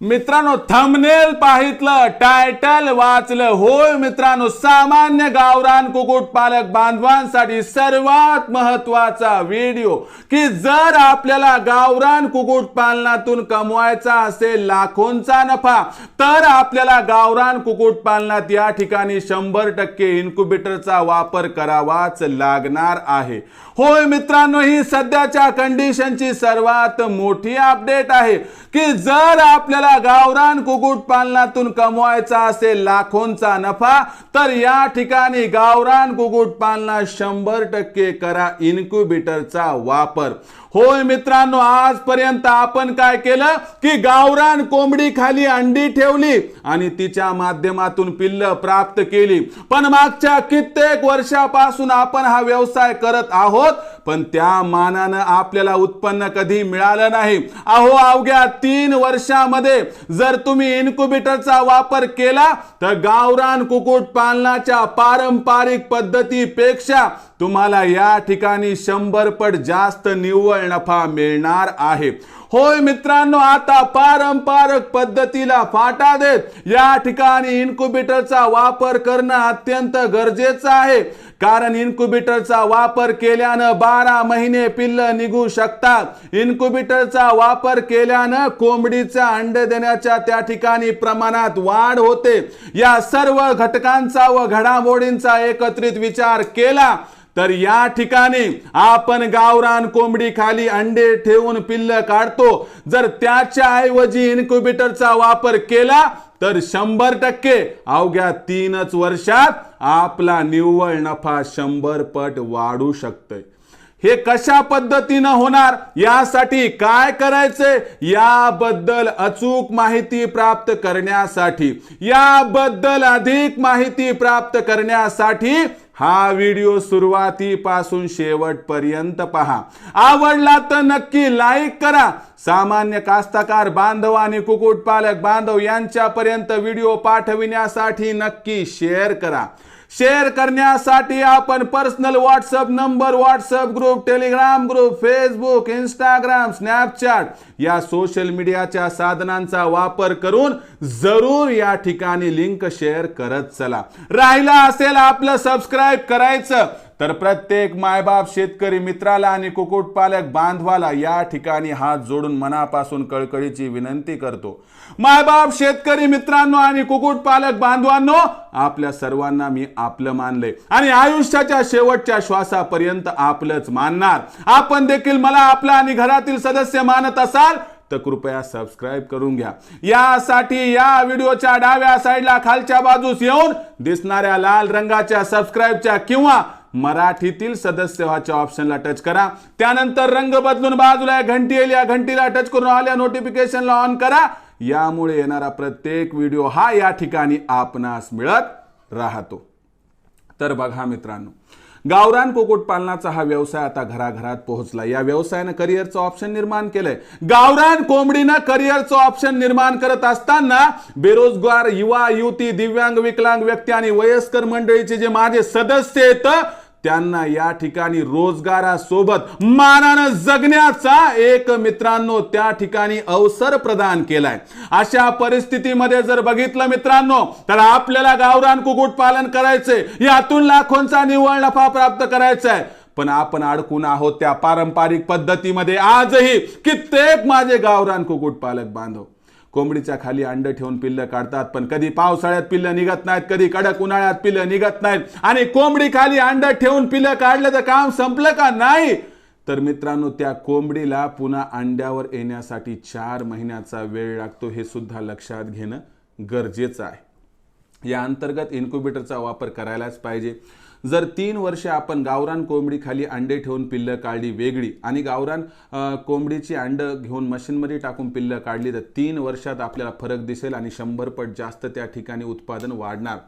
मित्रांनो thumbnail पाहितलं title वाचलं. होय मित्रांनो सामान्य गावरान कुक्कुटपालक बांधवांसाठी सर्वात महत्त्वाचा व्हिडिओ की जर आपल्याला गावरान कुक्कुटपालनातून कमवायचा असेल लाखोंचा नफा तर आपल्याला गावरान कुक्कुटपालनात या ठिकाणी शंभर टक्के इन्क्युबेटरचा वापर करावाच लागणार आहे. होय मित्रांनो ही सध्याच्या कंडिशनची सर्वात मोठी अपडेट आहे. की जर आपल्याला गावरान कुक्कुट पालनातून कमवायचा असेल लाखोंचा नफा तर या ठिकाणी गावरान कुक्कुट पालनात शंभर टक्के करा इन्क्युबेटरचा वापर. होय मित्रांनो आजपर्यंत आपण काय केलं? की गावरान कोंबडी खाली अंडी ठेवली आणि तिच्या माध्यमातून पिल्ल प्राप्त केली. पण मागच्या कित्येक वर्षापासून आपण हा व्यवसाय करत आहोत पण त्या मानानं आपल्याला उत्पन्न कधी मिळालं नाही. अहो अवघ्या तीन वर्षामध्ये जर तुम्ही इन्क्युबेटरचा वापर केला तर गावरान कुक्कुट पालनाच्या पारंपरिक पद्धतीपेक्षा तुम्हाला या ठिकाणी शंभर पट जास्त निव्वळ नफा मिळणार आहे. होय मित्रांनो आता पारंपरिक पद्धतीला फाटा देत या ठिकाणी इन्क्युबेटरचा वापर करणं अत्यंत गरजेचं आहे. कारण इन्क्युबेटरचा वापर केल्यानं बारा महिने पिल्ल निघू शकतात. इन्क्युबेटरचा वापर केल्यानं कोंबडीचा अंडे देण्याच्या त्या ठिकाणी प्रमाणात वाढ होते. या सर्व घटकांचा व घडामोडींचा एकत्रित विचार केला तर या ठिकाणी आपण गावरान कोंबडी खाली अंडे ठेवून पिल्ल काढतो. जर त्याच्या ऐवजी इन्क्युबेटरचा वापर केला तर शंभर टक्के अवघ्या तीनच वर्षात आपला निव्वळ नफा शंभर पट वाढू शकतोय. हे कशा पद्धतीनं होणार यासाठी काय करायचे याबद्दल अचूक माहिती प्राप्त करण्यासाठी याबद्दल अधिक माहिती प्राप्त करण्यासाठी हा व्हिडिओ सुरुवातीपासून शेवटपर्यंत पहा. आवडला तर नक्की लाईक करा. सामान्य कास्तकार बांधव आणि कुक्कुटपालक बांधव यांच्यापर्यंत व्हिडिओ पाठविण्यासाठी नक्की शेअर करा. शेअर करण्यासाठी आपण personal WhatsApp number WhatsApp group Telegram group Facebook Instagram Snapchat या सोशल मीडियाच्या साधनांचा वापर करून जरूर या ठिकाणी लिंक शेअर करत चला. राहिला असेल आपलं सबस्क्राईब करायचं तर प्रत्येक मायबाप शेतकरी मित्राला आणि कुक्कुटपालक बांधवाला या ठिकाणी हात जोडून मनापासून कळकळीची विनंती करतो. मायबाप शेतकरी मित्रांनो आणि कुक्कुटपालक बांधवांनो आपल्या सर्वांना मी आपलं मानले आणि आयुष्याच्या शेवटच्या श्वासापर्यंत आपलंच मानणार. आपण देखील मला आपला आणि घरातील सदस्य मानत असाल तर कृपया सबस्क्राईब करून घ्या. यासाठी या व्हिडिओच्या डाव्या साईडला खालच्या बाजूस येऊन दिसणाऱ्या लाल रंगाच्या सबस्क्राईबच्या किंवा मराठीतील सदस्य व्हाच्या ऑप्शनला टच करा. त्यानंतर रंग बदलून बाजूला घंटी येईल. या घंटीला टच करून आल्या नोटिफिकेशनला ऑन करा. यामुळे येणारा प्रत्येक व्हिडिओ हा या ठिकाणी आपणास मिळत राहतो. तर बघा मित्रांनो गावरान कुक्कुटपालनाचा हा व्यवसाय आता घराघरात पोहोचला. या व्यवसायानं करिअरचं ऑप्शन निर्माण केलंय. गावरान कोंबडीनं करिअरचं ऑप्शन निर्माण करत असताना बेरोजगार युवा युवती दिव्यांग विकलांग व्यक्ती आणि वयस्कर मंडळीचे जे माझे सदस्य आहेत त्यांना या ठिकाणी रोजगारासोबत मानानं जगण्याचा एक मित्रांनो त्या ठिकाणी अवसर प्रदान केलाय. अशा परिस्थितीमध्ये जर बघितलं मित्रांनो तर आपल्याला गावरान कुक्कुट पालन करायचंय. यातून लाखोंचा निव्वळ नफा प्राप्त करायचा आहे पण आपण अडकून आहोत त्या पारंपरिक पद्धतीमध्ये. आजही कित्येक माझे गावरान कुक्कुट पालक बांधव कोंबडीच्या खाली अंड ठेवून पिल्लं काढतात पण कधी पावसाळ्यात पिल्लं निघत नाहीत कधी कडक उन्हाळ्यात पिल्ल निघत नाहीत. आणि कोंबडी खाली अंड ठेवून पिल्लं काढलं तर काम संपलं का नाही? तर मित्रांनो त्या कोंबडीला पुन्हा अंड्यावर येण्यासाठी चार महिन्याचा वेळ लागतो हे सुद्धा लक्षात घेणं गरजेचं आहे. या अंतर्गत इन्क्युबेटरचा वापर करायलाच पाहिजे. जर तीन वर्षे आपण गावरान कोंबडी खाली अंडे ठेवून पिल्ल काढली वेगळी आणि गावरान कोंबडीची अंडं घेऊन मशीनमध्ये टाकून पिल्ल काढली तर तीन वर्षात आपल्याला फरक दिसेल आणि शंभर पट जास्त त्या ठिकाणी उत्पादन वाढणार.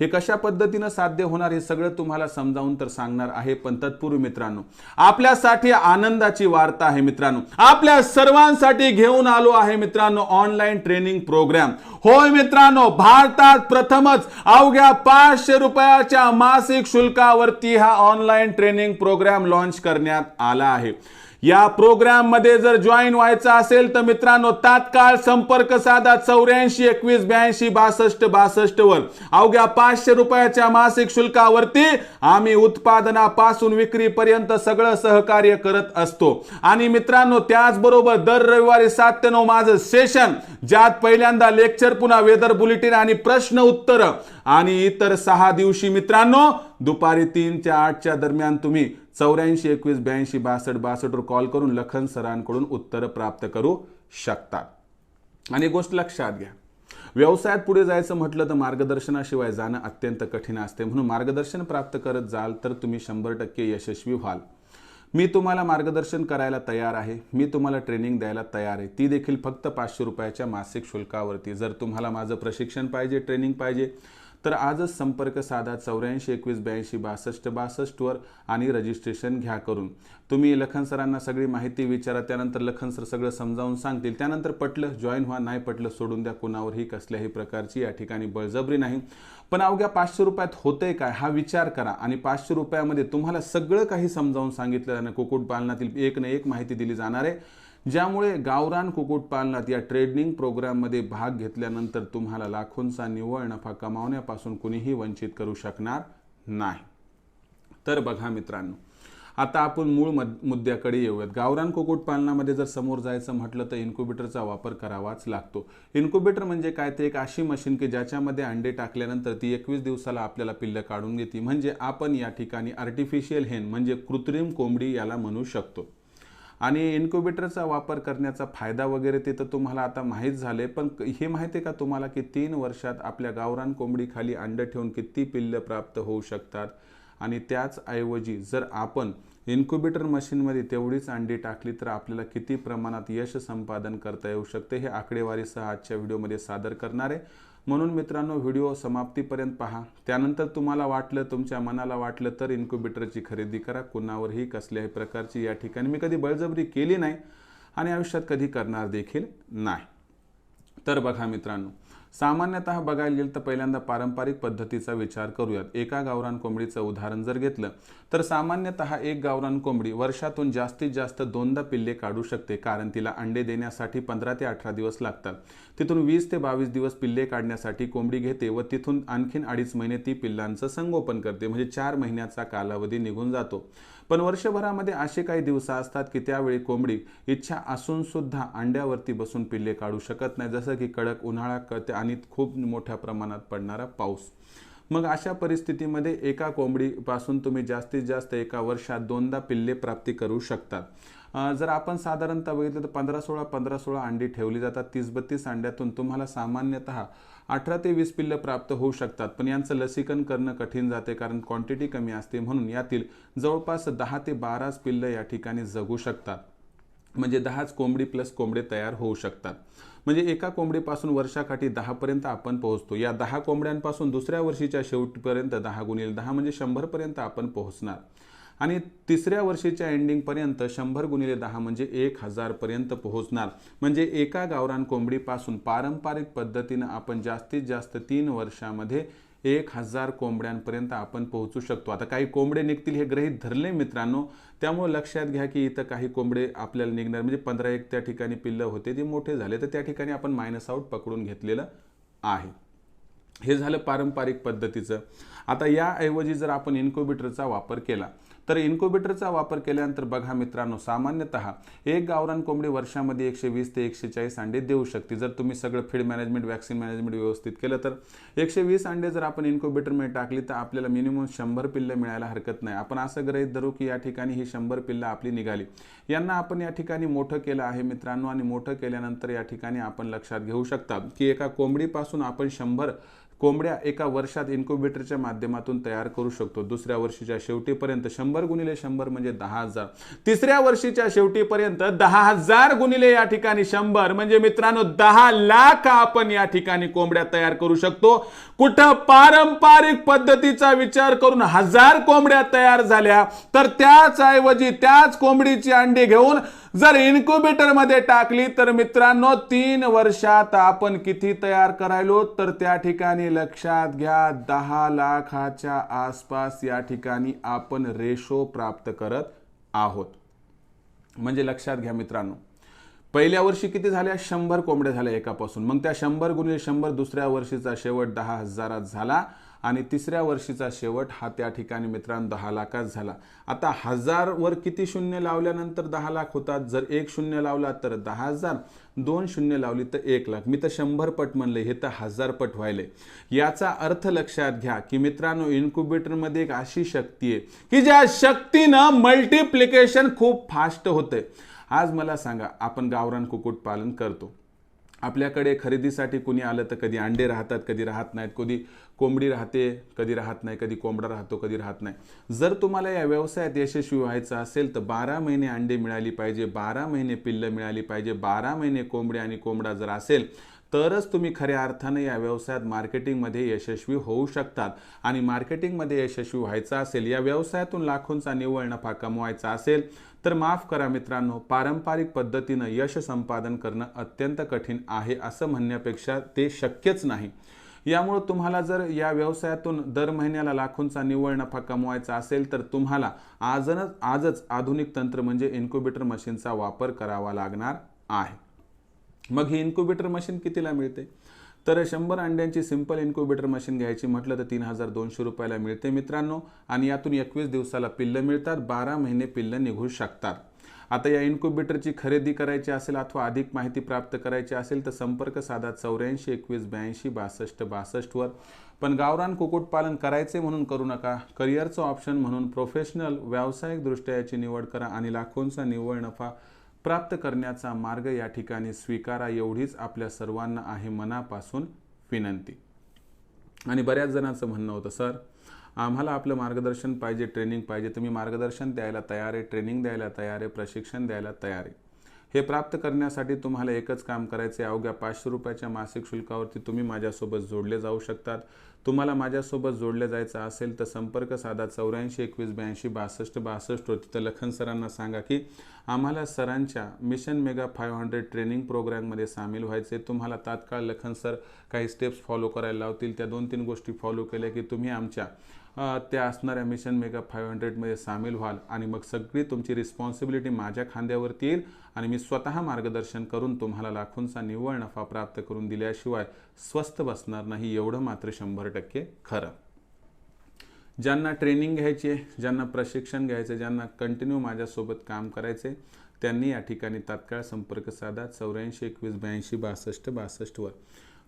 हे कशा पद्धतीनं साध्य होणार हे सगळं तुम्हाला समजावून तर सांगणार आहे पण तत्पूर्वी मित्रांनो आपल्यासाठी आनंदाची वार्ता आहे मित्रांनो. आपल्या सर्वांसाठी घेऊन आलो आहे मित्रांनो ऑनलाईन ट्रेनिंग प्रोग्राम. होय मित्रांनो भारतात प्रथमच अवघ्या पाचशे रुपयाच्या मासिक शुल्कावरती हा ऑनलाईन ट्रेनिंग प्रोग्राम लॉन्च करण्यात आला आहे. या प्रोग्राममध्ये जर जॉईन व्हायचं असेल तर मित्रांनो तात्काळ संपर्क साधा चौऱ्याऐंशी एकवीस ब्याऐंशी बासष्ट बासष्ट वर. अवघ्या पाचशे रुपयाच्या मासिक शुल्कावरती आम्ही उत्पादनापासून विक्रीपर्यंत सगळं सहकार्य करत असतो. आणि मित्रांनो त्याचबरोबर दर रविवारी सात ते नऊ माझं सेशन ज्यात पहिल्यांदा लेक्चर पुन्हा वेदर बुलेटिन आणि प्रश्न उत्तर. आणि इतर सहा दिवशी मित्रांनो दुपारी तीन ते आठच्या दरम्यान तुम्ही चौऱ्याऐंशी एकवीस ब्याऐंशी बासष्ट बासष्टवर कॉल करून लखन सरांकडून उत्तरं प्राप्त करू शकतात. आणि एक गोष्ट लक्षात घ्या. व्यवसायात पुढे जायचं म्हटलं तर मार्गदर्शनाशिवाय जाणं अत्यंत कठीण असते. म्हणून मार्गदर्शन प्राप्त करत जाल तर तुम्ही शंभर टक्के यशस्वी व्हाल. मी तुम्हाला मार्गदर्शन करायला तयार आहे. मी तुम्हाला ट्रेनिंग द्यायला तयार आहे. ती देखील फक्त पाचशे रुपयाच्या मासिक शुल्कावरती. जर तुम्हाला माझं प्रशिक्षण पाहिजे ट्रेनिंग पाहिजे तर आजच संपर्क साधा चौऱ्याऐंशी एकवीस ब्याऐंशी बासष्ट बासष्टवर आणि रजिस्ट्रेशन घ्या करून. तुम्ही लखन सरांना सगळी माहिती विचारा त्यानंतर लखन सर सगळं समजावून सांगतील. त्यानंतर पटलं जॉईन व्हा नाही पटलं सोडून द्या कुणावरही कसल्याही प्रकारची या ठिकाणी बळजबरी नाही. पण अवघ्या पाचशे रुपयात होतंय काय हा विचार करा. आणि पाचशे रुपयामध्ये तुम्हाला सगळं काही समजावून सांगितलं जाणार. कुक्कुटपालनातील एक ना एक माहिती दिली जाणार आहे. ज्यामुळे गावरान कुक्कुटपालनात या ट्रेनिंग प्रोग्राममध्ये भाग घेतल्यानंतर तुम्हाला लाखोंचा निव्वळ नफा कमावण्यापासून कुणीही वंचित करू शकणार नाही. तर बघा मित्रांनो आता आपण मूळ मद मुद्द्याकडे येऊयात. गावरान कुक्कुटपालनामध्ये जर समोर जायचं म्हटलं तर इन्क्युबेटरचा वापर करावाच लागतो. इन्क्युबेटर म्हणजे काय? ते एक अशी मशीन की ज्याच्यामध्ये अंडे टाकल्यानंतर ती एकवीस दिवसाला आपल्याला पिल्लं काढून घेते म्हणजे आपण या ठिकाणी आर्टिफिशियल हेन म्हणजे कृत्रिम कोंबडी याला म्हणू शकतो. आणि इन्क्युबेटरचा वापर करण्याचा फायदा वगैरे ते तर तुम्हाला आता माहीत झाले पण हे माहिती आहे का तुम्हाला की तीन वर्षात आपल्या गावरान कोंबडीखाली अंड ठेवून किती पिल्लं प्राप्त होऊ शकतात? आणि त्याच ऐवजी जर आपण इन्क्युबेटर मशीनमध्ये तेवढीच अंडी टाकली तर आपल्याला किती प्रमाणात यश संपादन करता येऊ शकते? हे आकडेवारीसह आजच्या व्हिडिओमध्ये सादर करणार आहे. म्हणून मित्रांनो व्हिडिओ समाप्तीपर्यंत पहा. त्यानंतर तुम्हाला वाटलं तुमच्या मनाला वाटलं तर इन्क्युबेटरची खरेदी करा. कुणावरही कसल्याही प्रकारची या ठिकाणी मी कधी बळजबरी केली नाही आणि आयुष्यात कधी करणार देखील नाही. तर बघा मित्रांनो सामान्यतः बघायला गेलं तर पहिल्यांदा पारंपरिक पद्धतीचा विचार करूयात. एका गावरान कोंबडीचं उदाहरण जर घेतलं तर सामान्यतः एक गावरान कोंबडी वर्षातून जास्तीत जास्त दोनदा पिल्ले काढू शकते कारण तिला अंडे देण्यासाठी पंधरा ते अठरा दिवस लागतात. तिथून वीस ते बावीस दिवस पिल्ले काढण्यासाठी कोंबडी घेते व तिथून आणखीन अडीच महिने ती पिल्लांचं संगोपन करते. म्हणजे चार महिन्याचा कालावधी निघून जातो. पण वर्षभरामध्ये असे काही दिवस असतात की त्यावेळी कोंबडी इच्छा असून सुद्धा अंड्यावरती बसून पिल्ले काढू शकत नाही. जसं की कडक उन्हाळा आणि खूप मोठ्या प्रमाणात पडणारा पाऊस. मग अशा परिस्थितीमध्ये एका कोंबडीपासून तुम्ही जास्तीत जास्त एका वर्षात दोनदा पिल्ले प्राप्ती करू शकतात जर आपण साधारणतः बघितलं तर पंधरा सोळा पंधरा सोळा अंडी ठेवली जातात. तीस बत्तीस अंड्यातून तुम्हाला सामान्यतः अठरा ते वीस पिल्लं प्राप्त होऊ शकतात पण यांचं लसीकरण करणं कठीण जाते कारण क्वांटिटी कमी असते म्हणून यातील जवळपास दहा ते बाराच पिल्लं या ठिकाणी जगू शकतात. म्हणजे दहाच कोंबडी प्लस कोंबडे तयार होऊ शकतात. म्हणजे एका कोंबडीपासून वर्षाकाठी दहापर्यंत आपण पोहोचतो. या दहा कोंबड्यांपासून दुसऱ्या वर्षीच्या शेवटपर्यंत दहा गुणिले दहा म्हणजे शंभरपर्यंत आपण पोहोचणार. आणि तिसऱ्या वर्षीच्या एंडिंगपर्यंत शंभर गुणिले दहा म्हणजे एक हजारपर्यंत पोहोचणार. म्हणजे एका गावरान कोंबडीपासून पारंपरिक पद्धतीनं आपण जास्तीत जास्त तीन वर्षामध्ये एक हजार कोंबड्यांपर्यंत आपण पोहोचू शकतो. आता काही कोंबडे निघतील हे ग्रहीत धरले मित्रांनो. त्यामुळे लक्षात घ्या की इथं काही कोंबडे आपल्याला निघणार. म्हणजे पंधरा एक त्या ठिकाणी पिल्लं होते जे मोठे झाले. तर त्या ठिकाणी आपण मायनस आउट पकडून घेतलेलं आहे. हे झालं पारंपरिक पद्धतीचं. आता याऐवजी जर आपण इन्क्युबेटरचा वापर केला तर इन्क्युबेटरचा वापर केल्यानंतर बघा मित्रांनो सामान्यतः एक गावरान कोंबडी वर्षामध्ये एकशे वीस ते एकशे चाळीस अंडे देऊ शकते. जर तुम्ही सगळं फीड मॅनेजमेंट वॅक्सिन मॅनेजमेंट व्यवस्थित केलं तर एकशे वीस अंडे जर आपण इन्क्युबेटरमध्ये टाकली तर आपल्याला मिनिमम शंभर पिल्लं मिळायला हरकत नाही. आपण असं गृहित धरू की या ठिकाणी ही शंभर पिल्लं आपली निघाली. यांना आपण या ठिकाणी मोठं केलं आहे मित्रांनो आणि मोठं केल्यानंतर या ठिकाणी आपण लक्षात घेऊ शकता की एका कोंबडीपासून आपण शंभर कोंबड्या एका वर्षात इन्क्युबेटरच्या माध्यमातून तयार करू शकतो. दुसऱ्या वर्षीच्या शेवटीपर्यंत शंभर गुणिले शंभर म्हणजे दहा हजार. तिसऱ्या वर्षीच्या शेवटीपर्यंत दहा हजार गुणिले या ठिकाणी शंभर. म्हणजे मित्रांनो दहा लाख आपण या ठिकाणी कोंबड्या तयार करू शकतो. कुठं पारंपरिक पद्धतीचा विचार करून हजार कोंबड्या तयार झाल्या तर त्याच ऐवजी त्याच कोंबडीची अंडी घेऊन जर इन्क्युबेटरमध्ये टाकली तर मित्रांनो तीन वर्षात आपण किती तयार करायलो? तर त्या ठिकाणी लक्षात घ्या दहा लाखाच्या आसपास या ठिकाणी आपण रेशो प्राप्त करत आहोत. म्हणजे लक्षात घ्या मित्रांनो पहिल्या वर्षी किती झाल्या? शंभर कोंबड्या झाल्या एकापासून. मग त्या शंभर गुणिले शंभर दुसऱ्या वर्षीचा शेवट दहा हजारात झाला. आणि तिसऱ्या वर्षीचा शेवट हा त्या ठिकाणी मित्रांनो दहा लाखात झाला. आता हजारवर किती शून्य लावल्यानंतर दहा लाख होतात? जर एक शून्य लावला तर दहा हजार. दोन शून्य लावली तर एक लाख. मी तर शंभर पट म्हणले हे तर हजार पट व्हायले. याचा अर्थ लक्षात घ्या की मित्रांनो इन्क्युबेटरमध्ये एक अशी शक्ती आहे की ज्या शक्तीनं मल्टिप्लिकेशन खूप फास्ट होते आज मला सांगा आपण गावरान कुक्कुटपालन करतो. आपल्याकडे खरेदीसाठी कुणी आलं तर कधी अंडे राहतात कधी राहत नाहीत कधी कोंबडी राहते कधी राहत नाही कधी कोंबडा राहतो कधी राहत नाही. जर तुम्हाला या व्यवसायात यशस्वी व्हायचं असेल तर बारा महिने अंडे मिळाली पाहिजे बारा महिने पिल्लं मिळाली पाहिजे बारा महिने कोंबडी आणि कोंबडा जर असेल तरच तुम्ही खऱ्या अर्थानं या व्यवसायात मार्केटिंगमध्ये यशस्वी होऊ शकतात. आणि मार्केटिंगमध्ये यशस्वी व्हायचं असेल या व्यवसायातून लाखोंचा निव्वळ नफा कमवायचा असेल तर माफ करा मित्रांनो पारंपरिक पद्धतीनं यश संपादन करणं अत्यंत कठीण आहे असं म्हणण्यापेक्षा ते शक्यच नाही. यामुळं तुम्हाला जर या व्यवसायातून दर महिन्याला लाखोंचा निव्वळ नफा कमवायचा असेल तर तुम्हाला आजनच आजच आधुनिक तंत्र म्हणजे इन्क्युबेटर मशीनचा वापर करावा लागणार आहे. मग ही इन्क्युबेटर मशीन कितीला मिळते? तर शंभर अंड्यांची सिंपल इन्क्युबेटर मशीन घ्यायची म्हटलं तर तीन हजार दोनशे रुपयाला मिळते मित्रांनो. आणि यातून एकवीस दिवसाला पिल्लं मिळतात बारा महिने पिल्लं निघू शकतात. आता या इन्क्युबेटरची खरेदी करायची असेल अथवा अधिक माहिती प्राप्त करायची असेल तर संपर्क साधा चौऱ्याऐंशी एकवीस ब्याऐंशी बासष्ट बासष्टवर पण गावरान कुक्कुटपालन करायचे म्हणून करू नका. करिअरचं ऑप्शन म्हणून प्रोफेशनल व्यावसायिकदृष्ट्या याची निवड करा आणि लाखोंचा निव्वळ नफा प्राप्त करण्याचा मार्ग या ठिकाणी स्वीकारा एवढीच आपल्या सर्वांना आहे मनापासून विनंती. आणि बऱ्याच जणांचं म्हणणं होतं सर आम्हाला आपलं मार्गदर्शन पाहिजे ट्रेनिंग पाहिजे. तुम्ही मार्गदर्शन द्यायला तयार आहे ट्रेनिंग द्यायला तयार आहे प्रशिक्षण द्यायला तयार आहे. हे प्राप्त करण्यासाठी तुम्हाला एकच काम करायचे अवघ्या पाचशे रुपयाच्या मासिक शुल्कावरती तुम्ही माझ्यासोबत जोडले जाऊ शकतात. तुम्हाला माझ्यासोबत जोडले जायचं असेल तर संपर्क साधा चौऱ्याऐंशी एकवीस ब्याऐंशी बासष्ट बासष्टवर तिथं लखन सरांना सांगा की आम्हाला सरांच्या mission mega five hundred training प्रोग्राममध्ये सामील व्हायचे तुम्हाला तात्काळ लखन सर काही स्टेप्स फॉलो करायला लावतील. त्या दोन तीन गोष्टी फॉलो केल्या की तुम्ही आमच्या त्या असणाऱ्या मिशन मेगा फाईव्ह हंड्रेडमध्ये सामील व्हाल आणि मग सगळी तुमची रिस्पॉन्सिबिलिटी माझ्या खांद्यावरती येईल आणि मी स्वतः मार्गदर्शन करून तुम्हाला लाखोंचा निव्वळ नफा प्राप्त करून दिल्याशिवाय स्वस्त बसणार नाही एवढं मात्र शंभर टक्के खरं. ज्यांना ट्रेनिंग घ्यायची आहे ज्यांना प्रशिक्षण घ्यायचं आहे, ज्यांना कंटिन्यू माझ्यासोबत काम करायचे त्यांनी या ठिकाणी तात्काळ संपर्क साधा चौऱ्याऐंशी एकवीस ब्याऐंशी बासष्ट बासष्टवर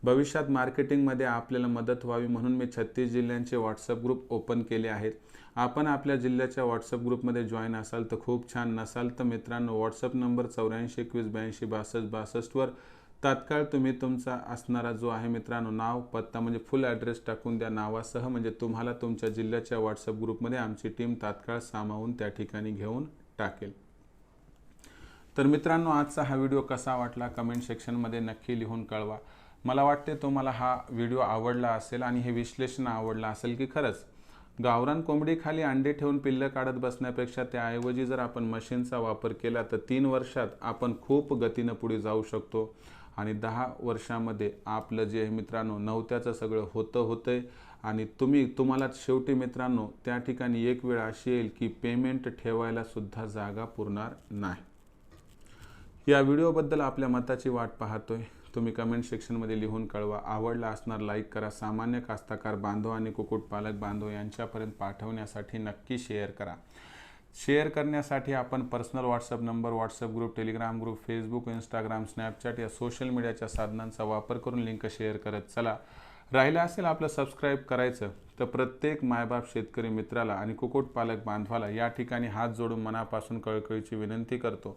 भविष्यात मार्केटिंगमध्ये आपल्याला मदत व्हावी म्हणून मी छत्तीस जिल्ह्यांचे व्हॉट्सअप ग्रुप ओपन केले आहेत. आपण आपल्या जिल्ह्याच्या व्हॉट्सअप ग्रुपमध्ये जॉईन असाल तर खूप छान. नसाल तर मित्रांनो व्हॉट्सअप नंबर चौऱ्याऐंशी एकवीस ब्याऐंशी बासष्ट बासष्टवर तात्काळ तुम्ही तुमचा असणारा जो आहे मित्रांनो नाव पत्ता म्हणजे फुल ॲड्रेस टाकून द्या नावासह. म्हणजे तुम्हाला तुमच्या जिल्ह्याच्या व्हॉट्सअप ग्रुपमध्ये आमची टीम तात्काळ सामावून त्या ठिकाणी घेऊन टाकेल. तर मित्रांनो आजचा हा व्हिडिओ कसा वाटला? कमेंट सेक्शनमध्ये नक्की लिहून कळवा. मला वाटते तुम्हाला हा व्हिडिओ आवडला असेल आणि हे विश्लेषण आवडलं असेल की खरंच. गावरान कोंबडीखाली अंडे ठेवून पिल्लं काढत बसण्यापेक्षा त्याऐवजी जर आपण मशीनचा वापर केला तर तीन वर्षात आपण खूप गतीनं पुढे जाऊ शकतो. आणि दहा वर्षामध्ये आपलं जे मित्रांनो नवत्याचं सगळं होतं होतंय. आणि तुम्ही तुम्हाला शेवटी मित्रांनो त्या ठिकाणी एक वेळ अशी येईल की पेमेंट ठेवायलासुद्धा जागा पुरणार नाही. या व्हिडिओबद्दल आपल्या मताची वाट पाहतोय. तुम्ही कमेंट सेक्शनमध्ये लिहून कळवा. आवडला असणार लाईक करा. सामान्य कास्ताकार बांधव आणि कुक्कुटपालक बांधव यांच्यापर्यंत पाठवण्यासाठी नक्की शेअर करा. शेअर करण्यासाठी आपण personal WhatsApp number WhatsApp group Telegram group Facebook Instagram Snapchat या सोशल मीडियाच्या साधनांचा वापर करून लिंक शेअर करत चला. राहिलं असेल आपलं सबस्क्राईब करायचं तर प्रत्येक मायबाप शेतकरी मित्राला आणि कुक्कुटपालक बांधवाला या ठिकाणी हात जोडून मनापासून कळकळीची विनंती करतो.